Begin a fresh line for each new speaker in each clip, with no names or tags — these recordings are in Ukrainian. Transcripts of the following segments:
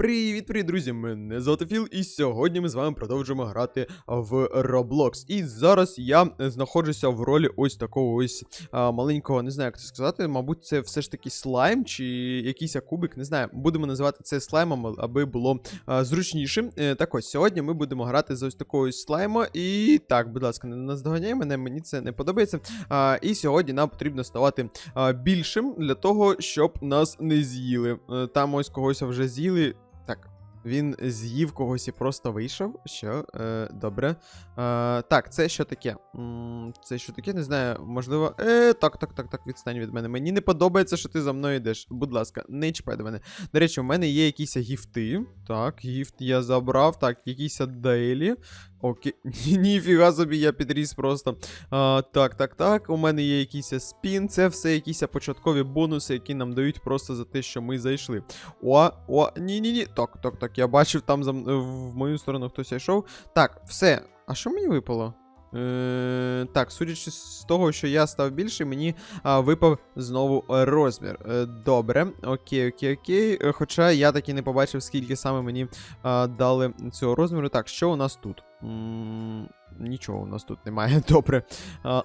Привіт, привіт, друзі! Мене звати Філ, і сьогодні ми з вами продовжуємо грати в Roblox. І зараз я знаходжуся в ролі ось такого ось а, маленького, не знаю, як це сказати. Мабуть, це все ж таки слайм чи якийсь кубик, не знаю. Будемо називати це слаймом, аби було а, зручніше. Е, так ось, сьогодні ми будемо грати за ось такого ось слайма. І так, будь ласка, не наздоганяй мене, мені це не подобається. А, і сьогодні нам потрібно ставати а, більшим для того, щоб нас не з'їли. Е, Там ось когось вже з'їли. Він з'їв когось і просто вийшов. Що? Е, добре. Е, так, це що таке? Це що таке? Не знаю, можливо. Е, так, так, так, так, відстань від мене. Мені не подобається, що ти за мною йдеш. Будь ласка, не чіпай до мене. До речі, у мене є якісь гіфти. Так, гіфт я забрав. Так, якісь дейлі. Окей. Ніфіга собі, я підріс просто. А, так, так, так. У мене є якийсь спін. Це все якісь початкові бонуси, які нам дають просто за те, що ми зайшли. О, о, ні-ні-ні. Так, так, так. Я бачив, там за в мою сторону хтось йшов. Так, все. А що мені випало? Е, так, судячи з того, що я став більший, мені а, випав знову розмір. Е, добре, окей, окей, окей. Е, Хоча я так і не побачив, скільки саме мені а, дали цього розміру. Так, що у нас тут? М, Нічого у нас тут немає. Добре.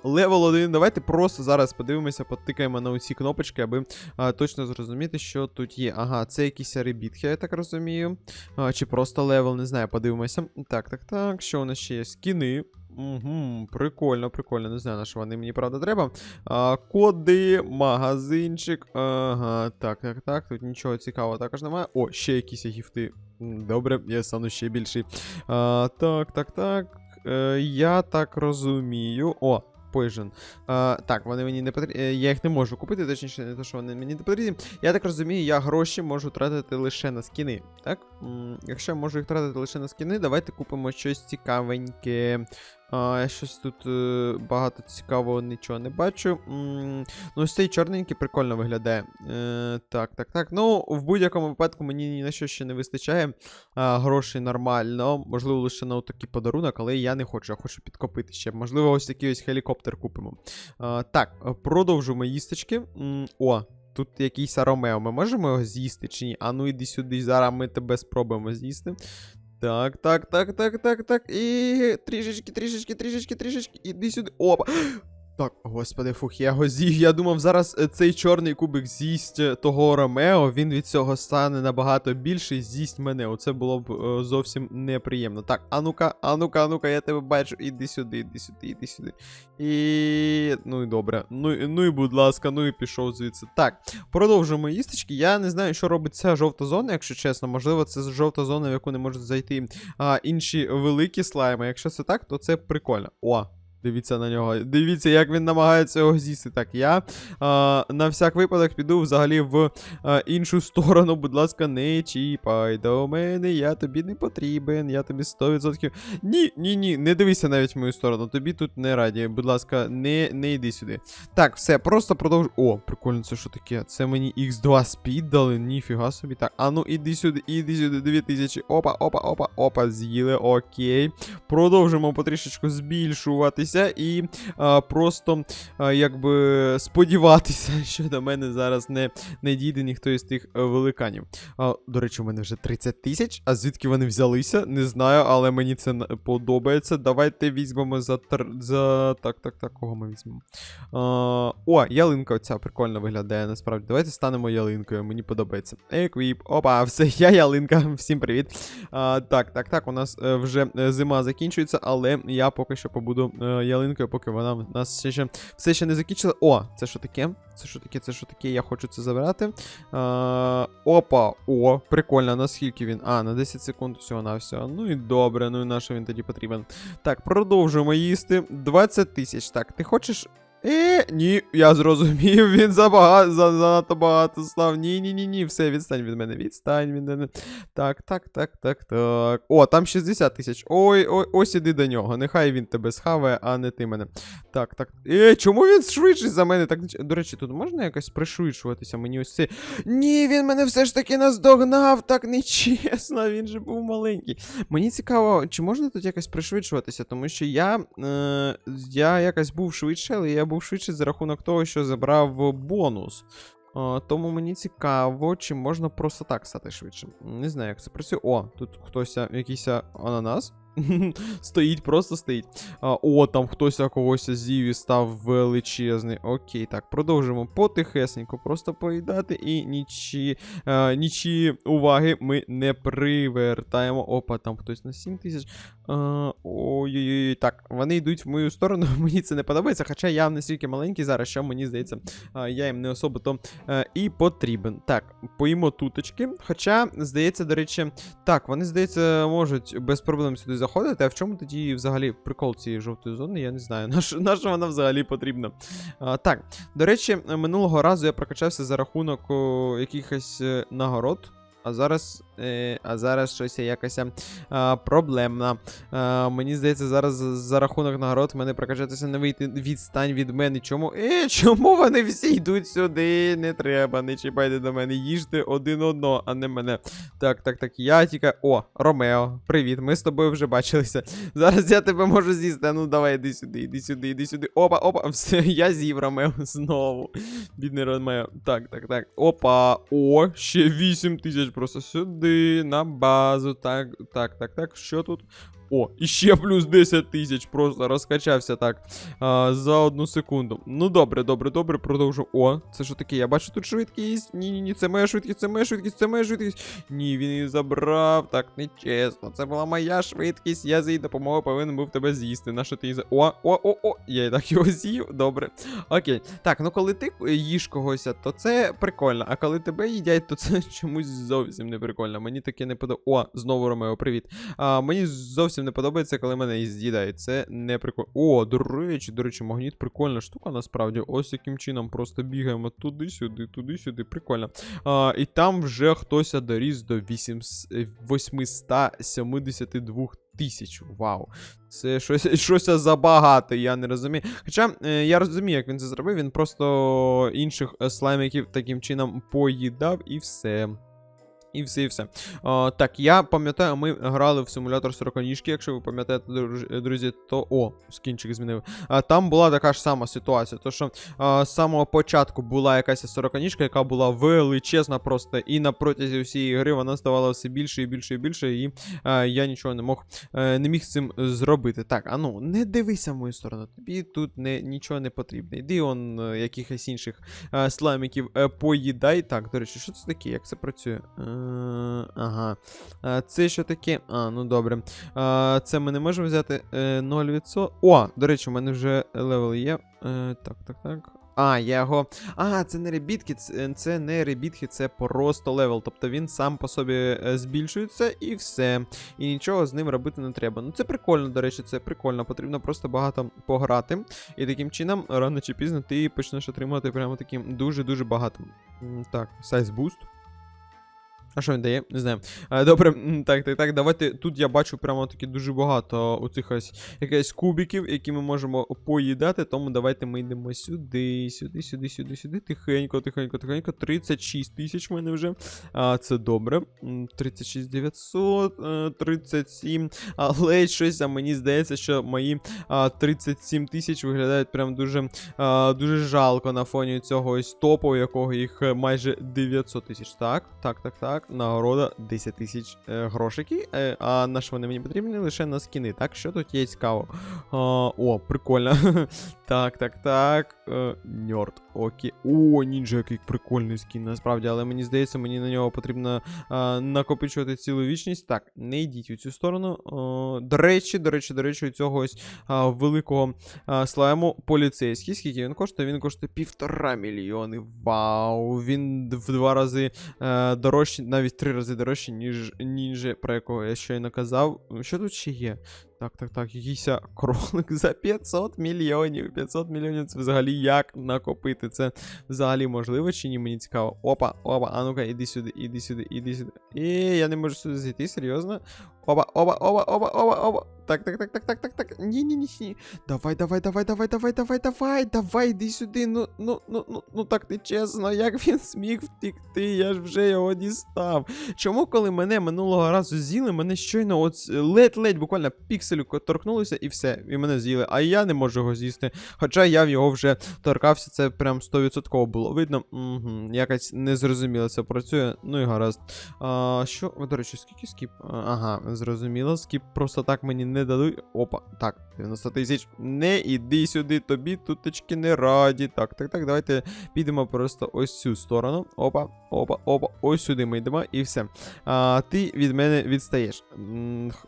Левел 1. Давайте просто зараз подивимося, потикаємо на усі кнопочки, аби а, точно зрозуміти, що тут є. Ага, це якісь ребітки, я так розумію. А, чи просто левел, не знаю, подивимося. Так, так, так. Що у нас ще є? Скіни. Угу, прикольно, прикольно. Не знаю, на що вони мені правда треба. А, коди, магазинчик. Ага, так, так, так. Тут нічого цікавого також немає. О, ще якісь гіфти. Добре, я стану ще більший. А, так, так, так. Е, я так розумію. О, Poison. А, так, вони мені не потрібні. Я їх не можу купити, точніше, не те, що вони мені не потрібні. Я так розумію, я гроші можу тратити лише на скіни. Так? М, якщо я можу їх тратити лише на скіни, давайте купимо щось цікавеньке. А, я щось тут е, багато цікавого нічого не бачу. Ну, ось цей чорненький прикольно виглядає. Е, так, так, так. Ну, в будь-якому випадку мені ні на що ще не вистачає. А, грошей нормально. Можливо, лише на такий подарунок, але я не хочу, я хочу підкопити ще. Можливо, ось такий ось гелікоптер купимо. А, так, продовжуємо їсточки. М, О, тут якийсь Ромео. Ми можемо його з'їсти чи ні? А ну іди сюди, зараз ми тебе спробуємо з'їсти. Так, так, так, так, так, так. І трішечки, трішечки, трішечки, трішечки. Іди сюди. Опа. Так, господи, фух, я його з'їв. Я думав, зараз е, цей чорний кубик з'їсть е, того Ромео, він від цього стане набагато більший, з'їсть мене. Оце було б е, зовсім неприємно. Так, а ну-ка, а ну-ка, а ну-ка, я тебе бачу. Іди сюди, іди сюди, іди сюди. І. Ну і добре. Ну, ну і будь ласка, ну і пішов звідси. Так, продовжуємо їсточки. Я не знаю, що робить ця жовта зона, якщо чесно. Можливо, це жовта зона, в яку не можуть зайти а, інші великі слайми. Якщо це так, то це прикольно. О, Дивіться на нього. Дивіться, як він намагається його з'їсти. Так, я а, на всяк випадок піду взагалі в а, іншу сторону. Будь ласка, не чіпай до мене. Я тобі не потрібен. Я тобі 100%. Ні, ні, ні, не дивися навіть в мою сторону. Тобі тут не раді. Будь ласка, не, не йди сюди. Так, все, просто продовжу. О, прикольно, це що таке? Це мені X2 спід дали, ніфіга собі. Так, а ну іди сюди, іди сюди, 2000. Опа, опа, опа, опа, з'їли, окей. Продовжимо потрішечку збільшуватися і а, просто а, якби сподіватися, що до мене зараз не, не дійде ніхто із тих е, великанів. А, до речі, у мене вже 30 тисяч, а звідки вони взялися? Не знаю, але мені це подобається. Давайте візьмемо за за. Так, так, так, кого ми візьмемо? А, о, ялинка оця прикольно виглядає насправді. Давайте станемо ялинкою, мені подобається. Еквіп, опа, все, я ялинка. Всім привіт. А, так, так, так, у нас е, вже е, зима закінчується, але я поки що побуду ялинкою, поки вона нас все ще, все ще не закінчила. О, це що таке? Це що таке? Це що таке? Я хочу це забирати. А, опа, о, прикольно, наскільки він. А, на 10 секунд всього на все. Ну і добре, ну і на що він тоді потрібен. Так, продовжуємо їсти. 20 тисяч. Так, ти хочеш. Е, ні, я зрозумів, він забагато, за, занадто багато став. Ні, ні, ні, ні, все, відстань від мене, відстань від мене. Так, так, так, так, так. О, там 60 тисяч. Ой, ой, ось іди до нього. Нехай він тебе схаває, а не ти мене. Так, так. Е, чому він швидший за мене? Так, до речі, тут можна якось пришвидшуватися? Мені ось це. Ні, він мене все ж таки наздогнав, так нечесно, він же був маленький. Мені цікаво, чи можна тут якось пришвидшуватися, тому що я, е, я якось був швидше, але я був швидше за рахунок того, що забрав бонус. Тому мені цікаво, чи можна просто так стати швидшим. Не знаю, як це працює. О, тут хтось, якийсь ананас. стоїть, просто стоїть. А, о, там хтось а, когось з'їв і став величезний. Окей, так, продовжимо потихесенько, просто поїдати і нічі, а, нічі уваги ми не привертаємо. Опа, там хтось на 7 тисяч. Ой-ой-ой, так, вони йдуть в мою сторону, мені це не подобається, хоча я настільки маленький зараз, що мені здається, а, я їм не особо то е, і потрібен. Так, поїмо туточки. Хоча, здається, до речі, так, вони, здається, можуть без проблем сюди заходити. А в чому тоді взагалі прикол цієї жовтої зони? Я не знаю. На що, на що вона взагалі потрібна? А, так, до речі, минулого разу я прокачався за рахунок якихось е, нагород. А зараз, а зараз щось якась проблемна. Мені здається, зараз за- рахунок нагород мене прокачатися не вийти. Відстань від мене. Чому? Е, чому вони всі йдуть сюди? Не треба, не чіпайте до мене. Їжте один одного, а не мене. Так, так, так. Я тільки. О, Ромео, привіт. Ми з тобою вже бачилися. Зараз я тебе можу з'їсти. Ну давай, іди сюди, іди сюди, іди сюди. Опа, опа, все, я з'їв Ромео знову. Бідний Ромео. Так, так, так. Опа. О, ще 8 тисяч просто сюди, на базу. Так, так, так, так. Що тут? О, і ще плюс 10 тисяч. Просто розкачався так а, за одну секунду. Ну добре, добре, добре, продовжу. О, це що таке? Я бачу тут швидкість. Ні, ні, ні, це моя швидкість, це моя швидкість, це моя швидкість. Ні, він її забрав. Так, нечесно. Це була моя швидкість. Я за її допомогою повинен був тебе з'їсти. На що ти її. О, о, о, о! Я і так його з'їв. Добре. Окей. Так, ну коли ти їш когось, то це прикольно. А коли тебе їдять, то це чомусь зовсім не прикольно. Мені таке не подобається. О, знову Ромео, привіт. А, мені зовсім не подобається, коли мене і з'їдають. Це не прикольно. О, до речі, до речі, магніт прикольна штука насправді. Ось яким чином просто бігаємо туди-сюди, туди-сюди. Прикольно. А, і там вже хтось доріс до 8, 872 тисяч. Вау. Це щось, щось забагато, я не розумію. Хоча е, я розумію, як він це зробив. Він просто інших е, слаймиків таким чином поїдав і все. І все, і все. А, так, я пам'ятаю, ми грали в симулятор сороконіжки, якщо ви пам'ятаєте, друзі, то. О, скінчик змінив. А, там була така ж сама ситуація. То що а, з самого початку була якась сороконіжка, яка була величезна просто, і на протязі всієї гри вона ставала все більше і більше і більше, і а, я нічого не мог е, не міг з цим зробити. Так, а ну, не дивися в мою сторону. Тобі тут не, нічого не потрібно. Йди он е, якихось інших е, слаймиків е, поїдай. Так, до речі, що це таке? Як це працює? Ага. Е, це що таке? А, ну добре. Е, це ми не можемо взяти е, 0%. О, до речі, у мене вже левел є. Е, так, так, так. А, я його. А, це не ребітки, це, це не ребітки, це просто левел. Тобто він сам по собі е, збільшується і все. І нічого з ним робити не треба. Ну це прикольно, до речі, це прикольно. Потрібно просто багато пограти. І таким чином, рано чи пізно, ти почнеш отримувати прямо таким дуже-дуже багато. Так, сайз буст. А що він дає? Не знаю. Добре, так, так, так. Давайте. Тут я бачу прямо таки дуже багато оцих ось якихось кубиків, які ми можемо поїдати. Тому давайте ми йдемо сюди, сюди, сюди, сюди, сюди. Тихенько, тихенько, тихенько. 36 тисяч в мене вже. А, це добре. 36 900, е, 37. Але щось а мені здається, що мої 37 тисяч виглядають прям дуже, дуже жалко на фоні цього ось топу, якого їх е, майже 900 тисяч. Так, так, так, так. Нагорода 10 тисяч е, грошики. Е, а на що вони мені потрібні? Лише на скіни. Так, що тут є цікаво? О, прикольно. так, так, так. Е, Ньорд. Окей. О, нінджа, який прикольний скін, насправді, але мені здається, мені на нього потрібно а, накопичувати цілу вічність. Так, не йдіть у цю сторону. О, до речі, до речі, до речі, у цього ось а, великого а, слайму поліцейський. Скільки він коштує? Він коштує півтора мільйони. Вау! Він в два рази е, дорожчий, навіть три рази дорожчий, ніж нінджа, про якого я щойно казав. Що тут ще є? Так, так, так, якийсь кролик за 500 мільйонів. 500 мільйонів це взагалі як накопити? Це взагалі можливо чи ні? Мені цікаво. Опа, опа, а ну-ка, іди сюди, іди сюди, іди сюди. І я не можу сюди зайти, серйозно. Оба, оба, оба, оба, оба, оба. Так, так, так, так, так, так, так. Ні, ні, ні, ні. Давай, давай, давай, давай, давай, давай, давай, давай, йди сюди. Ну, ну, ну, ну, ну так не чесно, як він зміг втікти, я ж вже його дістав. Чому, коли мене минулого разу з'їли, мене щойно от ледь-ледь буквально пікселю торкнулося і все, і мене з'їли, а я не можу його з'їсти. Хоча я в його вже торкався, це прям 100% було видно. Угу, якось незрозуміло це працює. Ну і гаразд. А, що, до речі, скільки скіп? Ага, зрозуміло. Скіп просто так мені не дадуть. Опа, так, 90 тисяч. Не іди сюди, тобі туточки не раді. Так, так, так, давайте підемо просто ось цю сторону. Опа, опа, опа, ось сюди ми йдемо і все. А, ти від мене відстаєш.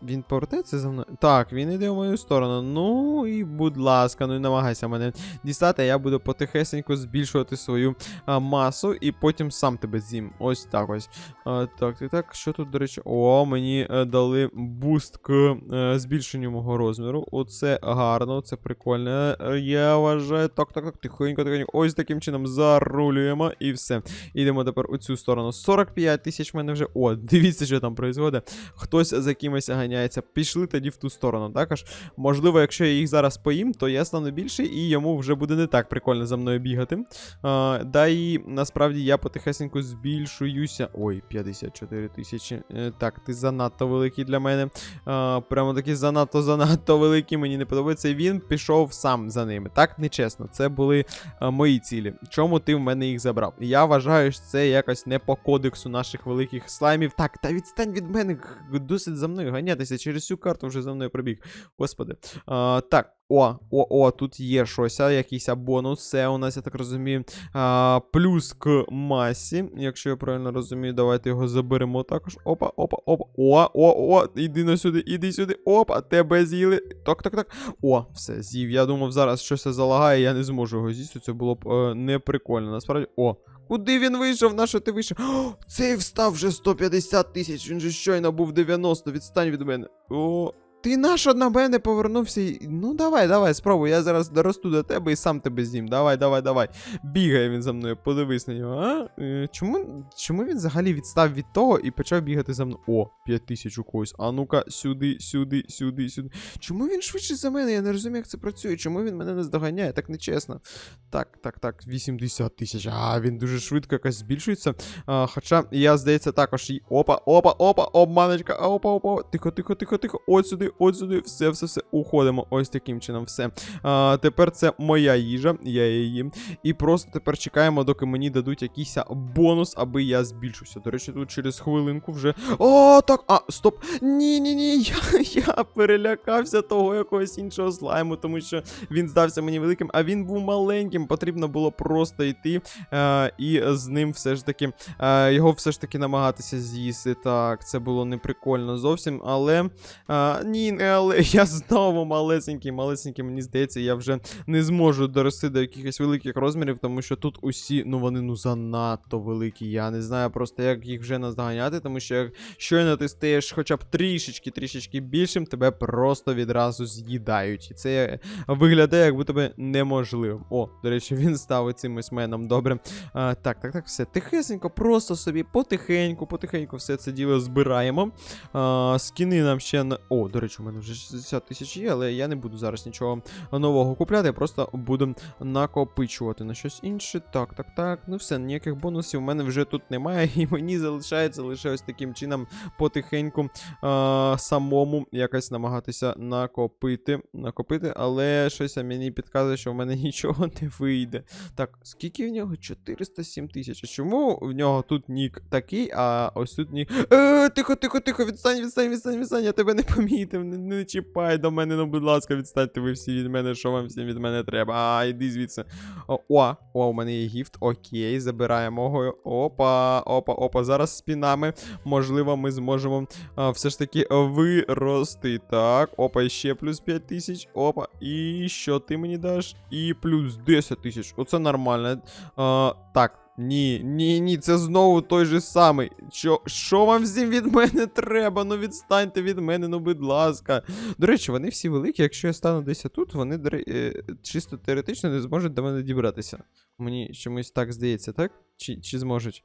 Він повертається за мною? Так, він йде в мою сторону. Ну і будь ласка, ну і намагайся мене дістати, а я буду потихесенько збільшувати свою а, масу і потім сам тебе з'їм. Ось так ось. А, так, так, так, що тут, до речі? О, мені е, дали буст к е, збільшенню мого розміру. Оце гарно, це прикольно. Я вважаю. Так, так, так, тихенько, тихенько. Ось таким чином зарулюємо і все. Ідемо тепер у цю сторону. 45 тисяч в мене вже. О, дивіться, що там відбувається. Хтось за кимось ганяється. Пішли тоді в ту сторону. Також, можливо, якщо я їх зараз поїм, то я стану більший і йому вже буде не так прикольно за мною бігати. А, да і насправді я потихесенько збільшуюся. Ой, 54 тисячі. Е, Так, ти занадто великий для мене. А, прямо такі занадто занадто великі, мені не подобається. І він пішов сам за ними. Так, нечесно. Це були а, мої цілі. Чому ти в мене їх забрав? Я вважаю, що це якось не по кодексу наших великих слаймів. Так, та відстань від мене, досить за мною ганятися. Через всю карту вже за мною пробіг. Господи. А, так, о, о, о, тут є щось, а, якийсь бонус. Це у нас, я так розумію, а, плюс к масі. Якщо я правильно розумію, давайте його заберемо також. Опа, опа, опа. О, о, о, іди на сюди, іди сюди. Опа, тебе з'їли. Так, так, так. О, все, з'їв. Я думав, зараз щось залагає, я не зможу його з'їсти. Це було б е, неприкольно. Насправді. О. Куди він вийшов? На що ти вийшов? О, цей встав вже 150 тисяч. Він же щойно був 90. Відстань від мене. О, ти наш на мене повернувся. Ну давай, давай, спробуй. Я зараз доросту до тебе і сам тебе з'їм. Давай, давай, давай. Бігає він за мною, подивись на нього. А? Е, чому, чому він взагалі відстав від того і почав бігати за мною? О, 5 тисяч у когось. А ну-ка, сюди, сюди, сюди, сюди. Чому він швидше за мене? Я не розумію, як це працює. Чому він мене не здоганяє? Так нечесно. Так, так, так, 80 тисяч. А, він дуже швидко якось збільшується. А, хоча я, здається, також. Опа, опа, опа, обманочка, опа, опа. Тихо, тихо, тихо, тихо. От сюди, от. Все, все, все. Уходимо. Ось таким чином, все. А, тепер це моя їжа, я її. І просто тепер чекаємо, доки мені дадуть якийсь бонус, аби я збільшився. До речі, тут через хвилинку вже. О, так. А, стоп. Ні, ні, ні. Я, я перелякався того якогось іншого слайму, тому що він здався мені великим, а він був маленьким. Потрібно було просто йти е, і з ним все ж таки е, його все ж таки намагатися з'їсти. Так, це було неприкольно зовсім. Але е, ні, не але я знову малесенький, малесенький, мені здається, я вже не зможу дорости до якихось великих розмірів, тому що тут усі, ну вони ну занадто великі. Я не знаю просто, як їх вже наздоганяти, тому що як щойно ти стаєш хоча б трішечки, трішечки більшим, тебе просто відразу з'їдають. І це виглядає, як будто би неможливим. О, до речі, він став цим ось меном добре. А, так, так, так, все. Тихесенько, просто собі потихеньку, потихеньку все це діло збираємо. А, скіни нам ще на. О, до речі, у мене вже 60 тисяч є, але я не буду зараз нічого нового купляти, я просто буду накопичувати на щось інше. Так, так, так. Ну все, ніяких бонусів у мене вже тут немає, і мені залишається лише ось таким чином потихеньку а, самому якось намагатися накопити. Накопити, але щось мені підказує, що в мене нічого не вийде. Так, скільки в нього? 407 тисяч. Чому в нього тут нік такий, а ось тут нік. Е, тихо, тихо, тихо, відстань, відстань, відстань, відстань, я тебе не помітив. Не, не чіпай до мене, ну будь ласка, відстаньте ви всі від мене, що вам всім від мене треба. А, йди звідси. О, о, о, у мене є гіфт. Окей, забираємо його. Опа, опа, опа. Зараз спінами. Можливо, ми зможемо а, все ж таки вирости. Так, опа, ще плюс 5 тисяч. Опа. І що ти мені даш? І плюс 10 тисяч. Оце нормально. А, так. Ні, ні, ні, це знову той же самий. Що, що вам всім від мене треба? Ну відстаньте від мене, ну будь ласка. До речі, вони всі великі. Якщо я стану десь тут, вони е, чисто теоретично не зможуть до мене дібратися. Мені чомусь так здається, так? Чи, чи зможуть?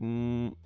М,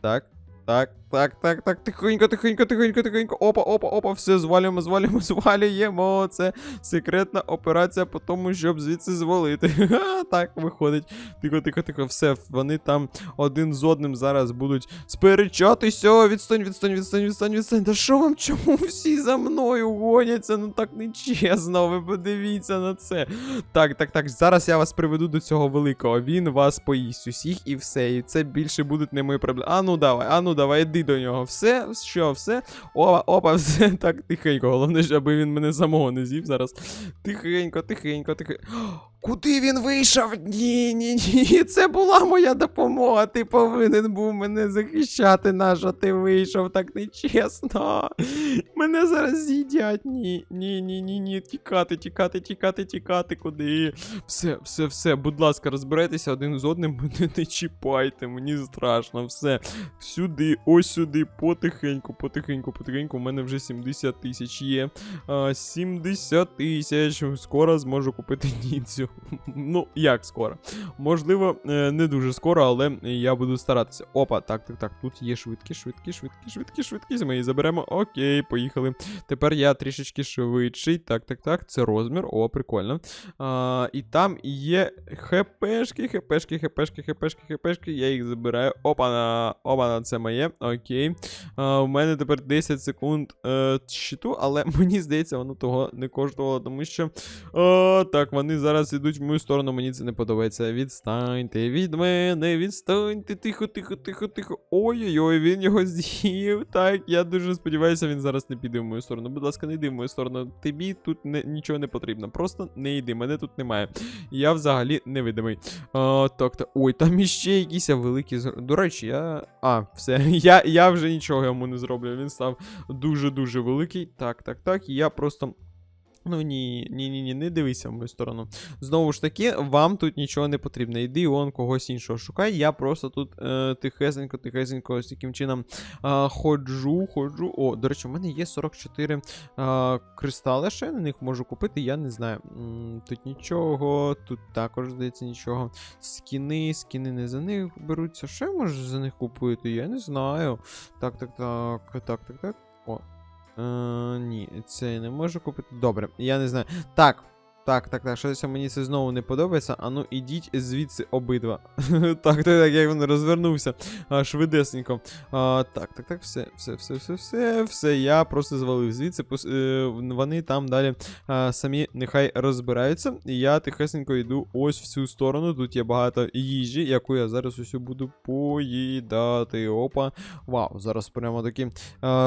так. Так, так, так, так, тихенько, тихенько, тихенько, тихенько. Опа, опа, опа, все, звалюємо, звалюємо, звалюємо. Це секретна операція по тому, щоб звідси звалити. Так, виходить. Тихо, тихо, тихо, все, вони там один з одним зараз будуть сперечатися. Відстань, відстань, відстань, відстань, відстань. Та що вам чому всі за мною гоняться? Ну так нечесно, ви подивіться на це. Так, так, так. Зараз я вас приведу до цього великого. Він вас поїсть усіх і все. І це більше будуть не мої проблеми. А ну давай, а ну давай, йди до нього. Все, що, все? Опа, опа, все так тихенько. Головне, щоб він мене самого не з'їв зараз. Тихенько, тихенько, тихенько. Куди він вийшов? Ні, ні, ні. Це була моя допомога. Ти повинен був мене захищати, нащо ти вийшов так нечесно. Мене зараз з'їдять. Ні, ні, ні, ні, ні. Тікати, тікати, тікати, тікати. Куди? Все, все, все. Будь ласка, розбирайтеся один з одним. Мене не чіпайте, мені страшно. Все. Сюди, ось сюди, потихеньку, потихеньку, потихеньку. У мене вже 70 тисяч є. А, 70 тисяч. Скоро зможу купити ніцю. Ну, як скоро? Можливо, е, не дуже скоро, але я буду старатися. Опа, так, так, так. Тут є швидкі, швидкі, швидкі, швидкі, швидкі. Ми її заберемо. Окей, поїхали. Тепер я трішечки швидший. Так, так, так. Це розмір. О, прикольно. А, і там є хпшки, хпшки, хпшки, хпшки, хпшки. Я їх забираю. Опа, опа, це моє. Окей. А, у мене тепер 10 секунд е, щиту, але мені здається, воно того не коштувало, тому що. О, так, вони зараз ідуть в мою сторону, мені це не подобається. Відстаньте від мене, відстаньте. Тихо, тихо, тихо, тихо. Ой-ой-ой, він його з'їв. Так, я дуже сподіваюся, він зараз не піде в мою сторону. Будь ласка, не йди в мою сторону. Тобі тут не, нічого не потрібно. Просто не йди, мене тут немає. Я взагалі невидимий. А, так, так. Ой, там іще якісь великі. До речі, я. А, все. Я, я вже нічого йому не зроблю. Він став дуже-дуже великий. Так, так, так. І я просто. Ну ні, ні, ні, ні, не дивися в мою сторону. Знову ж таки, вам тут нічого не потрібно. Йди он когось іншого шукай. Я просто тут е, тихесенько, тихесенько, ось таким чином е, ходжу, ходжу. О, до речі, у мене є 44 е, кристали, я на них можу купити, я не знаю. М, тут нічого, тут також здається нічого. Скіни, скіни не за них беруться. Що я можу за них купити? Я не знаю. Так, так, так, так, так, так. Е, ні, це я не можу купити. Добре, я не знаю. Так. Так, так, так, щось мені це знову не подобається. А ну ідіть звідси обидва. так, так, так, як він розвернувся. А, швидесенько. А, так, так, так, все, все, все, все, все, все. Я просто звалив звідси. Е, вони там далі а, самі нехай розбираються. І я тихесенько йду ось в цю сторону. Тут є багато їжі, яку я зараз усю буду поїдати. Опа. Вау, зараз прямо таки е,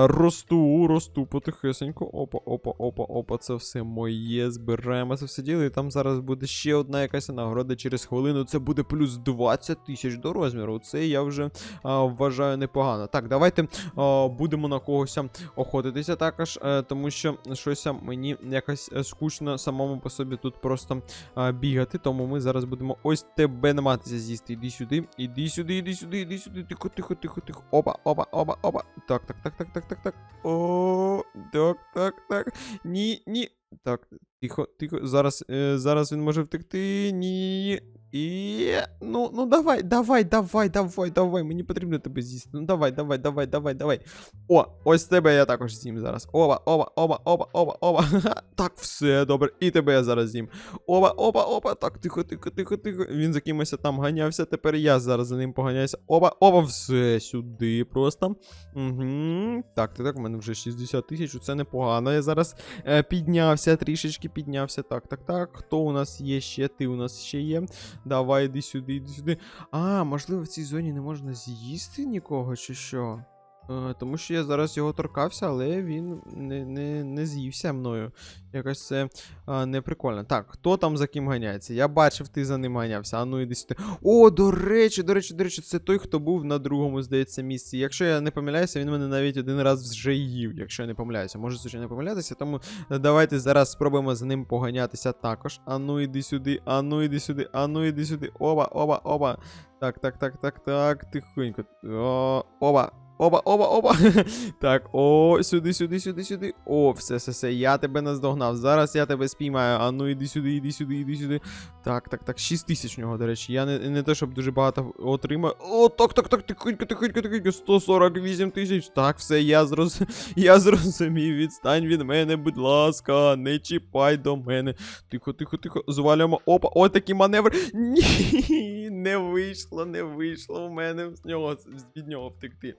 росту, росту потихесенько. Опа, опа, опа, опа. Це все моє. Збираємо діло. І там зараз буде ще одна якась нагорода через хвилину. Це буде плюс 20 тисяч до розміру. Це я вже а, вважаю непогано. Так, давайте а, будемо на когось охотитися також, е, тому що щось мені якось скучно самому по собі тут просто а, бігати. Тому ми зараз будемо ось тебе намагатися з'їсти. Іди сюди, іди сюди, іди сюди, іди сюди. Тихо, тихо, тихо, тихо. Опа, опа, опа, опа. Так, так, так, так, так, так, так. О, так, так, так. Ні, ні. Так, тихо, тихо. Зараз, е, зараз він може втекти. Ні. І. Ну, ну давай, давай, давай, давай, давай. Мені потрібно тебе з'їсти. Ну давай, давай, давай, давай, давай. О, ось тебе я також з'їм зараз. Оба, оба, оба, оба, оба, оба. Так, все добре. І тебе я зараз з'їм. Оба, оба, оба. Так, тихо, тихо, тихо, тихо. Він за кимось там ганявся. Тепер я зараз за ним поганяюся. Оба, оба, все сюди просто. Угу. Так, так, так, у мене вже 60 тисяч. Це непогано. Я зараз е, піднявся, трішечки піднявся. Так, так, так. Хто у нас є ще? Ти у нас ще є. Давай, іди сюди, іди сюди. А, можливо, в цій зоні не можна з'їсти нікого, чи що? Е, тому що я зараз його торкався, але він не, не, не з'ївся мною. Якось це а, не прикольно. Так, хто там за ким ганяється? Я бачив, ти за ним ганявся. А ну іди сюди. О, до речі, до речі, до речі, це той, хто був на другому, здається, місці. Якщо я не помиляюся, він мене навіть один раз вже їв, якщо я не помиляюся. Можу звичайно помилятися, тому давайте зараз спробуємо за ним поганятися також. А ну іди сюди, а ну іди сюди, а ну іди сюди. Оба, оба, оба. Так, так, так, так, так, тихонько. О, оба. Оба, оба, оба. Так, о, сюди, сюди, сюди, сюди. О, все, все, все, я тебе наздогнав. Зараз я тебе спіймаю. А ну іди сюди, іди сюди, іди сюди. Так, так, так, 6 тисяч в нього, до речі. Я не, не те, щоб дуже багато отримав. О, так, так, так, тихонько, тихонько, тихонько, 148 тисяч. Так, все, я зроз... я зрозумів. Відстань від мене, будь ласка, не чіпай до мене. Тихо, тихо, тихо. Звалюємо. Опа, ой, такий маневр. Ні, не вийшло, не вийшло в мене з нього від нього втекти.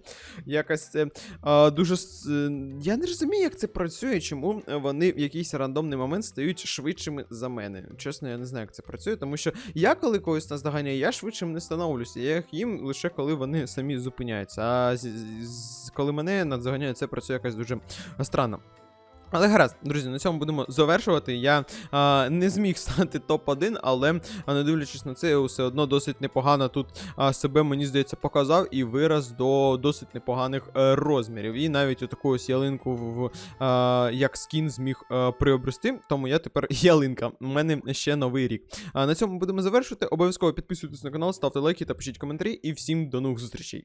Якось це а, дуже. Я не розумію, як це працює, чому вони в якийсь рандомний момент стають швидшими за мене. Чесно, я не знаю, як це працює, тому що я, коли когось наздоганяю, я швидшим не становлюся. Я їх їм лише коли вони самі зупиняються. А коли мене наздоганяють, це працює якось дуже странно. Але гаразд, друзі, на цьому будемо завершувати. Я а, не зміг стати топ-1, але а, не дивлячись на це, все одно досить непогано тут а, себе, мені здається, показав і вираз до досить непоганих е, розмірів. І навіть отаку ось ялинку в, а, як скін зміг е, приобрести. Тому я тепер ялинка. У мене ще новий рік. А на цьому будемо завершувати. Обов'язково підписуйтесь на канал, ставте лайки та пишіть коментарі. І всім до нових зустрічей.